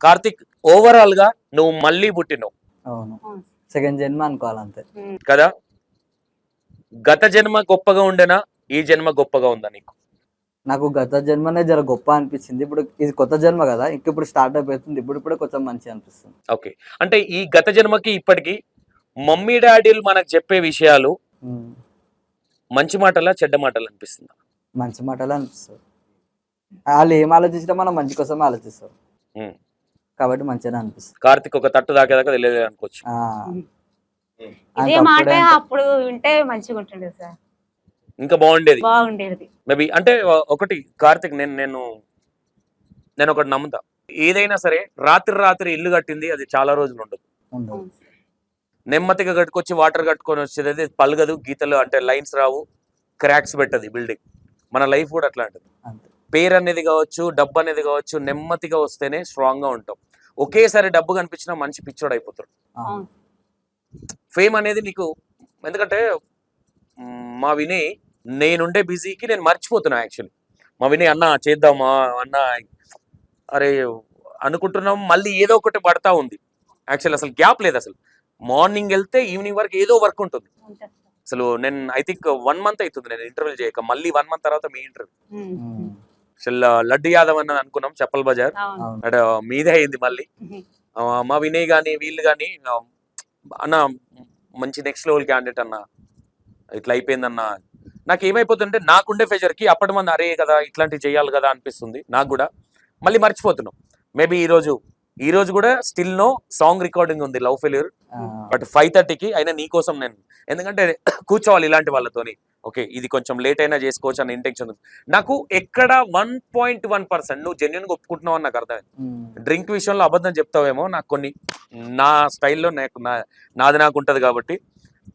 కార్తిక్ ఓవరాల్గా నువ్వు మళ్ళీ పుట్టినావు. అవును. సెకండ్ జన్మ అనుకోవాలంతే. కదా? గత జన్మ గొప్పగా ఉండేనా? ఈ జన్మ గొప్పగా ఉందా నీకు? నాకు గత జన్మనే జర గొప్ప అనిపించింది ఇప్పుడు ఇది కొత్త జన్మ కదా ఇంక ఇప్పుడు స్టార్ట్ అయిపోతుంది ఇప్పుడు ఇప్పుడే కొంచెం మంచి అనిపిస్తుంది. ఓకే. అంటే ఈ గత జన్మకి ఇప్పటికి మమ్మీ డాడీలు మనకు చెప్పే విషయాలు. మంచి మాటలా చెడ్డ మాటలు అనిపిస్తుంది? మంచి మాటలే అనిపిస్తుంది. వాళ్ళు ఏం ఆలోచించినా మనం మంచి కోసమే ఆలోచిస్తాం. కాబట్టి మంచిగానే అనిపిస్తుంది. కార్తిక్ ఒక తట్టు దాకేదాకా తెలియదు అనుకోవచ్చు. ఆ, ఇదే ఆయనకు మాట అప్పుడే అంత- అప్పుడు వింటే మంచిగా ఉంటుండే సార్. ఇంకా బాగుండేది. బాగుండేది. మేబీ అంటే ఒకటి కార్తిక్ నేను నేను నేను ఒకటి నమ్ముతా. ఏదైనా సరే రాత్రి రాత్రి ఇల్లు కట్టింది అది చాలా రోజులు ఉండదు. ఉండదు. నెమ్మదిగా కట్టుకొచ్చి వాటర్ కట్టుకొని వచ్చేది అది పలగదు గీతలు అంటే లైన్స్ రావు క్రాక్స్ పెట్టదు బిల్డింగ్. మన లైఫ్ కూడా అట్లాంటిది. అంతే. పేరు అనేది కావచ్చు డబ్బు అనేది కావచ్చు నెమ్మదిగా వస్తేనే స్ట్రాంగ్గా ఉంటాం ఒకేసారి డబ్బు కనిపించినా మంచి పిచ్చోడు అయిపోతాడు. ఫేమ్ అనేది నీకు ఎందుకంటే మ్, వినయ్ నేనుండే బిజీకి నేను మర్చిపోతున్నా యాక్చువల్లీ. మా వినయ్ అన్న చేద్దామా? అన్న అరే అనుకుంటున్నాం మళ్ళీ ఏదో ఒకటి పడతా ఉంది. యాక్చువల్ అసలు గ్యాప్ లేదు అసలు. మార్నింగ్ వెళ్తే ఈవినింగ్ వరకు ఏదో వర్క్ ఉంటుంది. అసలు నేను ఐ థింక్ వన్ మంత్ అవుతుంది నేను ఇంటర్వ్యూ చేయక మళ్ళీ వన్ మంత్ తర్వాత మీ ఇంటర్వ్యూ. లడ్డు యాదవ్ అని అనుకున్నాం చెప్పల్ బజార్. అక్కడ మీదే అయింది మళ్ళీ. మా వినయ్ కానీ వీళ్ళు కానీ అన్న మంచి నెక్స్ట్ లెవెల్ క్యాండిడేట్ అన్న ఇట్లా అయిపోయిందన్న. నాకు ఏమైపోతుందంటే నాకుండే ఫెజర్కి అప్పటి మంది అరే కదా ఇట్లాంటివి చేయాలి కదా అనిపిస్తుంది నాకు కూడా. మళ్ళీ మర్చిపోతున్నాం. మేబీ ఈ రోజు ఈ రోజు కూడా స్టిల్ నో సాంగ్ రికార్డింగ్ ఉంది లవ్ ఫెయిల్యూర్ బట్ ఫైవ్ థర్టీకి అయినా నీకోసం నేను ఎందుకంటే కూర్చోవాలి ఇలాంటి వాళ్ళతోని. ఓకే ఇది కొంచెం లేట్ అయినా చేసుకోవచ్చు అన్న ఇంటెన్షన్ నాకు ఎక్కడ వన్ పాయింట్ వన్ పర్సెంట్ నువ్వు జెన్యున్గా ఒప్పుకుంటున్నావు అని నాకు అర్థమైంది. ఉమ్, డ్రింక్ విషయంలో అబద్ధం చెప్తావేమో నాకు కొన్ని నా స్టైల్లో నాకు నా నాది నాకు ఉంటుంది కాబట్టి.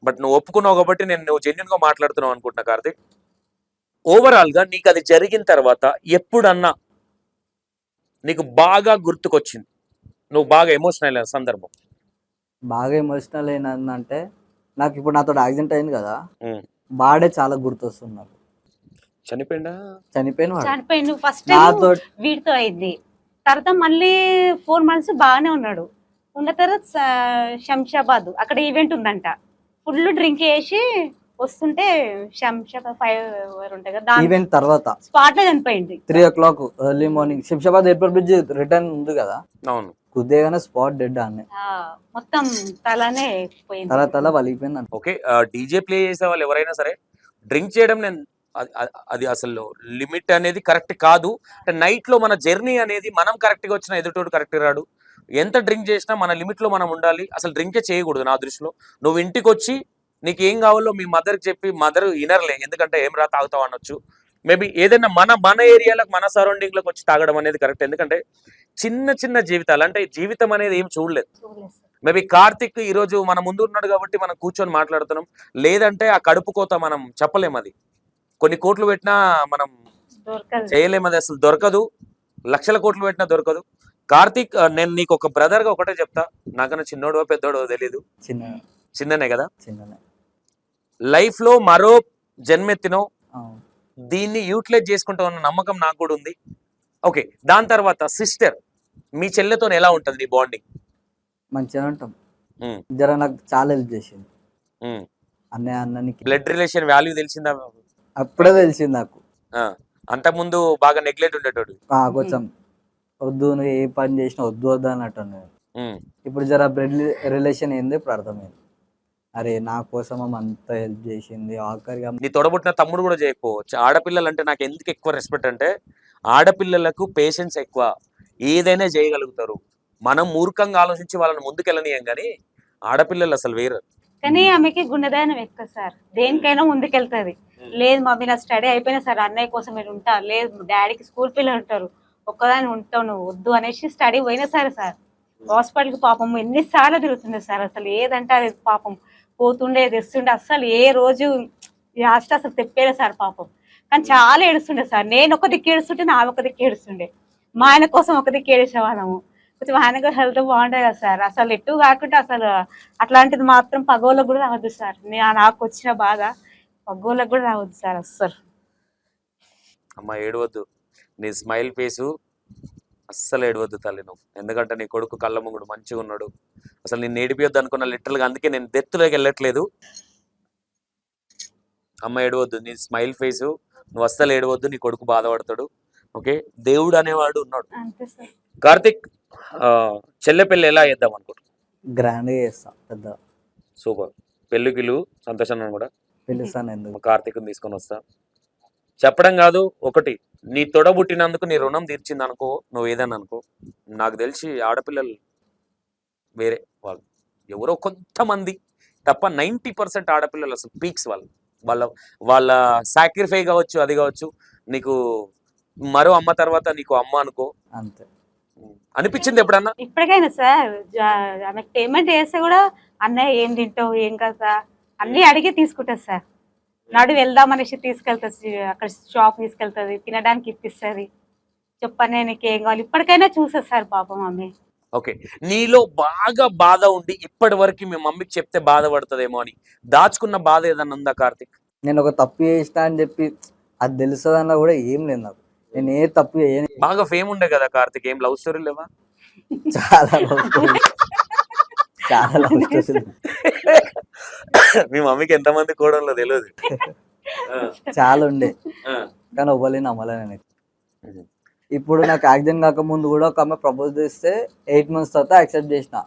బట్ నువ్వు ఒప్పుకున్నావు కాబట్టి నేను నువ్వు జెన్యున్గా మాట్లాడుతున్నావు అనుకుంటున్నా కార్తిక్. ఓవరాల్గా నీకు అది జరిగిన తర్వాత ఎప్పుడన్నా నీకు బాగా గుర్తుకొచ్చింది? నువ్వు బాగా ఎమోషనల్ అయిన సందర్భం? బాగా ఎమోషనల్ అయినందంటే నాకు ఇప్పుడు నాతో యాక్సిడెంట్ అయింది కదా. ఉమ్. వాడే చాలా గుర్తొస్తున్నారు. చనిపోయిందా చనిపోయిన వాడు. చనిపోయింది ఫస్ట్ నాతో వీడితో అయింది. తర్వాత మళ్ళీ ఫోర్ మంత్స్ బాగానే ఉన్నాడు. ఉన్న తర్వాత స- శంషాబాద్ అక్కడ ఈవెంట్ ఉందంట. ఫుల్ డ్రింక్ చేసి వస్తుంటే శంషాబాద్ ఫైవ్ ఉంటాయి కదా దాని ఈవెంట్ తర్వాత. స్పాట్లో చనిపోయింది. Three o'clock early morning. Shamshabad airport bridge return ఉంది కదా? అవును. కుదేగానే స్పాట్ డెడ్ అన్నీ ఆ, మొత్తం తలనే పోయింది. తల తల వలిగిపోయింది అంట. ఓకే డీజే ప్లే చేసే వాళ్ళు ఎవరైనా సరే డ్రింక్ చేయడం నేను అది- అసలు లిమిట్ అనేది కరెక్ట్ కాదు. అంటే నైట్లో మన జర్నీ అనేది మనం కరెక్ట్గా వచ్చిన ఎదుటోడు కరెక్ట్ రాడు. ఎంత డ్రింక్ చేసినా మన లిమిట్లో మనం ఉండాలి. అసలు డ్రింకే చేయకూడదు నా దృష్టిలో. నువ్వు ఇంటికి వచ్చి నీకు ఏం కావాలో మీ మదర్కి చెప్పి మదర్ ఇనర్లే ఎందుకంటే ఏం రా తాగుతావు అనొచ్చు. మేబీ ఏదైనా మన మన ఏరియాలకు మన సరౌండింగ్లోకి వచ్చి తాగడం అనేది కరెక్ట్. ఎందుకంటే చిన్న చిన్న జీవితాలు అంటే జీవితం అనేది ఏం చూడలేదు. మేబీ కార్తిక్ ఈ రోజు మన ముందు ఉన్నాడు కాబట్టి మనం కూర్చొని మాట్లాడుతున్నాం. లేదంటే ఆ కడుపు కోత మనం చెప్పలేం అది. కొన్ని కోట్లు పెట్టినా మనం దొరకదు. చేయలేం అది అసలు దొరకదు. లక్షల కోట్లు పెట్టినా దొరకదు. కార్తిక్ నేను నీకు ఒక బ్రదర్గా ఒకటే చెప్తా. నాకన్నా చిన్నోడో పెద్దోడో తెలియదు చిన్న చిన్ననే కదా? చిన్ననే. లైఫ్లో మరో జన్మెత్తినో. దీన్ని యూటిలైజ్ చేసుకుంటాం అన్న నమ్మకం నాకు కూడా ఉంది. ఓకే దాని తర్వాత సిస్టర్ మీ చెల్లెతో ఎలా ఉంటుంది నీ బాండింగ్ మంచిగా ఉంటాం. జర నాకు చాలా హెల్ప్ చేసింది. అన్నయ్య అన్ననికి. బ్లడ్ రిలేషన్ వాల్యూ తెలిసిందా? అప్పుడే తెలిసింది నాకు. అంతకుముందు బాగా నెగ్లెక్ట్ ఉండేటోడు ఆ, కొంచెం వద్దు నువ్వు ఏ పని చేసినా వద్దు వద్దు అన్నట్టు. ఇప్పుడు జర బ్లడ్ రిలేషన్ ఏంది ఇప్పుడు అర్థమైంది. అరే నా కోసం అంత హెల్ప్ చేసింది. ఆఖరిగా నీ తొడబుట్టిన తమ్ముడు కూడా చేయకపోవచ్చు ఆడపిల్లలు అంటే నాకు ఎందుకు ఎక్కువ రెస్పెక్ట్ అంటే ఆడపిల్లలకు పేషెన్స్ ఎక్కువ. ఏదైనా చేయగలుగుతారు. మనం మూర్ఖంగా ఆలోచించి వాళ్ళని ముందుకెళ్ళనీయం కానీ ఆడపిల్లలు అసలు వేరు. కానీ ఆమెకి గుండెదైన ఎక్కువ సార్. దేనికైనా ముందుకెళ్తది. లేదు మమ్మీ నా స్టడీ అయిపోయినా సార్ అన్నయ్య కోసం మీరు ఉంటా. లేదు డాడీకి స్కూల్ పిల్లలు ఉంటారు. ఒక్కదాని ఉంటావు నువ్వు వద్దు అనేసి స్టడీ పోయినా సరే సార్. హాస్పిటల్కి పాపం ఎన్నిసార్లు తిరుగుతుండే సార్. అసలు ఏదంటే అది పాపం. పోతుండే తెస్తుండే. అసలు ఏ రోజు లాస్ట్ అసలు తెప్పేలే సార్ పాపం. కానీ చాలా ఏడుస్తుండే సార్. నేను ఒక దిక్కు ఏడుస్తుంటే నా ఒక దిక్కు ఏడుస్తుండే. మా ఆయన కోసం ఒక దిక్కు ఏడేసేవాళ్ళము. కొంచెం ఆయన కూడా హెల్త్ బాగుంటుంది కదా సార్. అసలు ఎటు కాకుండా అసలు అట్లాంటిది మాత్రం పగోళ్ళకు కూడా రావద్దు సార్. నాకు వచ్చిన బాధ పగోళ్ళకు కూడా రావద్దు సార్ అస్సలు. అమ్మ ఏడవద్దు. నీ స్మైల్ ఫేసు అస్సలు ఏడవద్దు తల్లి నువ్వు. ఎందుకంటే నీ కొడుకు కళ్ళ ముంగుడు మంచిగా ఉన్నాడు. అసలు నేను ఏడిపియొద్దు అనుకున్న లిటరల్గా అందుకే నేను డెత్తులోకి వెళ్ళట్లేదు. అమ్మ ఏడవద్దు నీ స్మైల్ ఫేస్ నువ్వు అస్సలు ఏడవద్దు నీ కొడుకు బాధపడతాడు. ఓకే? దేవుడు అనేవాడు ఉన్నాడు. కార్తిక్ ఆ, చెల్లె పెళ్ళి ఎలా చేద్దాం అనుకుంటున్నావు? గ్రాండ్గా చేస్తాం పెద్ద. సూపర్. పెళ్ళికిలు సంతోషంగా కూడా పిలుస్తాను కార్తీక్ని తీసుకొని వస్తా. చెప్పడం కాదు ఒకటి. నీ తొడబుట్టినందుకు నీ రుణం తీర్చింది అనుకో నువ్వు ఏదన్నా అనుకో. నాకు తెలిసి ఆడపిల్లలు వేరే వాళ్ళు. ఎవరో కొంతమంది తప్ప నైంటీ పర్సెంట్ ఆడపిల్లలు అసలు పీక్స్ వాళ్ళు. వాళ్ళ వాళ్ళ సాక్రిఫై కావచ్చు అది కావచ్చు. నీకు మరో అమ్మ తర్వాత నీకు అమ్మ అనుకో. అంతే. అనిపించింది ఎప్పుడన్నా? ఇప్పటికైనా సార్ ఆమెకు పేమెంట్ చేస్తే కూడా అన్నయ్య ఏం తింటావు ఏం కదా అన్ని అడిగి తీసుకుంటుంది సార్. నడు వెళ్దాం అనేసి తీసుకెళ్తుంది అక్కడ షాప్ తీసుకెళ్తుంది తినడానికి ఇప్పిస్తుంది. చెప్పనే నీకు ఏం కావాలి? ఇప్పటికైనా చూసేది సార్ పాపం ఆమె. ఓకే. నీలో బాగా బాధ ఉండి ఇప్పటి వరకు మీ మమ్మీకి చెప్తే బాధపడుతుందేమో అని. దాచుకున్న బాధ ఏదన్నా ఉందా కార్తిక్? నేను ఒక తప్పు చేసిన అని చెప్పి అది తెలుస్తుందన్నా కూడా ఏం లేదు నాకు. నేను ఏ తప్పు చేయను బాగా ఫేమ్ ఉండే కదా కార్తిక్ ఏం లవ్ స్టోరీ లేవా? చాలా. చాలా లవ్ స్టోరీ మీ మమ్మీకి ఎంతమంది కోడలో తెలియదు చాలా ఉండే. కానీ ఇవ్వలే నమ్మలే నేను. ఇప్పుడు నాకు యాక్సిడెంట్ కాక ముందు కూడా ఒక ఆమె ప్రపోజ్ చేస్తే ఎయిట్ మంత్స్ తర్వాత యాక్సెప్ట్ చేసిన.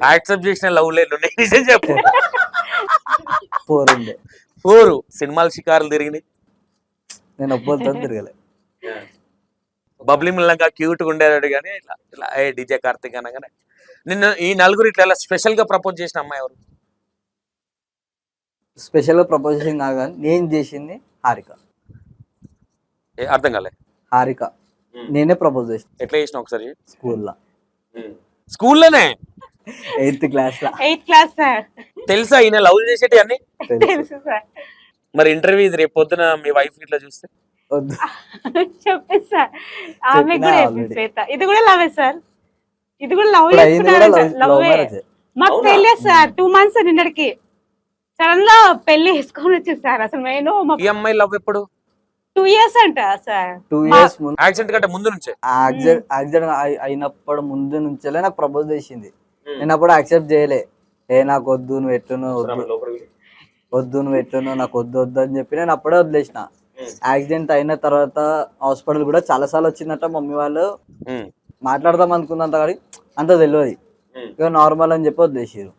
యాక్సెప్ట్ చేసిన లవ్ లేదు నిజం చెప్పు. ఫోర్ ఉండే ఫోరు. సినిమాలు షికారులు తిరిగినాయి. నేను ఒప్పులతో తిరగలే. బబ్లీ మిల్లంగా క్యూట్గా ఉండేవాడు కానీ ఇట్లా ఇట్లా ఏ డిజే కార్తిక్ అనగానే నిన్న ఈ నలుగురు ఇట్లా స్పెషల్గా ప్రపోజ్ చేసిన అమ్మాయి ఎవరు? స్పెషల్గా ప్రపోజ్ చేసింది కాదు. కానీ నేను చేసింది హారిక. ఏ, అర్థం కాలే. హారిక. నేనే ప్రపోజ్ చేసిన. ఎట్లా చేసిన ఒకసారి? స్కూల్లో. స్కూల్లోనే? ఎయిత్ క్లాస్లో ఎయిత్ క్లాస్ సార్. తెలుసా ఈయన లవ్ చేసేటి అన్ని? తెలుసు. సార్. మరి ఇంటర్వ్యూ ఇది రేపు పొద్దున మీ వైఫ్ ఇట్లా చూస్తే? వద్దు. చెప్పేస్తా ఆమె చెప్పినా కూడా already. శ్వేత. ఇది కూడా లవే సార్. ఇది కూడా లవ్ ఇప్పుడు అయింది కూడా లవ్ మాకు అవునా? తెలియదు సార్. టూ మంత్స్ నిన్నటికి సడన్గా పెళ్ళి వేసుకొని వచ్చింది సార్. అసలు నేను ఈ అమ్మాయి లవ్ ఎప్పుడు? టూ ఇయర్స్ అంట సార్. టూ ఇయర్స్ ముందు. యాక్సిడెంట్ కంటే ముందు నుంచే. యాక్సిడెంట్ యాక్సిడెంట్ అయినప్పుడు ముందు నుంచే నాకు ప్రపోజ్ చేసింది. నేను అప్పుడు యాక్సెప్ట్ చేయలే. ఏ నాకు వద్దు నువ్వు ఎట్లును వద్దు. నువ్వు ఎట్లును నాకు వద్దు వద్దు అని చెప్పి నేను అప్పుడే వదిలేసిన. యాక్సిడెంట్ అయిన తర్వాత హాస్పిటల్ కూడా చాలా సార్లు వచ్చిందట మమ్మీ వాళ్ళు. ఉమ్, మాట్లాడదాం అనుకున్నంత కానీ అంత తెలియదు. ఇక నార్మల్ అని చెప్పి వదిలేసారు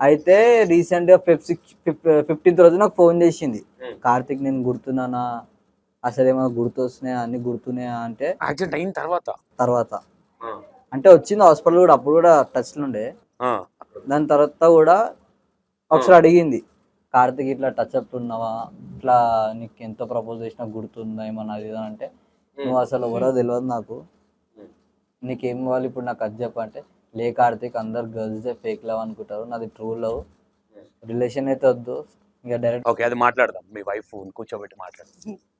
అయితే రీసెంట్గా ఫిఫ్త్ ఫిఫ్టీన్త్ రోజు నాకు ఫోన్ చేసింది. కార్తిక్ నేను గుర్తున్నానా? అసలు ఏమైనా గుర్తొస్తున్నాయా? అన్ని గుర్తున్నాయా అంటే యాక్సిడెంట్ అయిన తర్వాత. తర్వాత. అంటే వచ్చింది హాస్పిటల్ కూడా అప్పుడు కూడా టచ్ ఉండే. ఆ, దాని తర్వాత కూడా ఒకసారి అడిగింది. కార్తిక్ ఇట్లా టచ్ అప్ ఉన్నావా? ఇట్లా నీకు ఎంత ప్రపోజ్ చేసినా గుర్తుందా? ఏమన్నా అది అంటే నువ్వు అసలు ఎవరో తెలియదు నాకు. నీకేం కావాలి ఇప్పుడు నాకు అది చెప్పు అంటే లే కార్తిక్ అందరు గర్ల్స్ ఫేక్ లవ్ అనుకుంటారు. నాది ట్రూ లవ్ రిలేషన్ అయితే వద్దు. ఇంకా డైరెక్ట్ ఓకే అది మాట్లాడదాం. మీ వైఫ్ కూర్చోబెట్టి మాట్లాడదాం.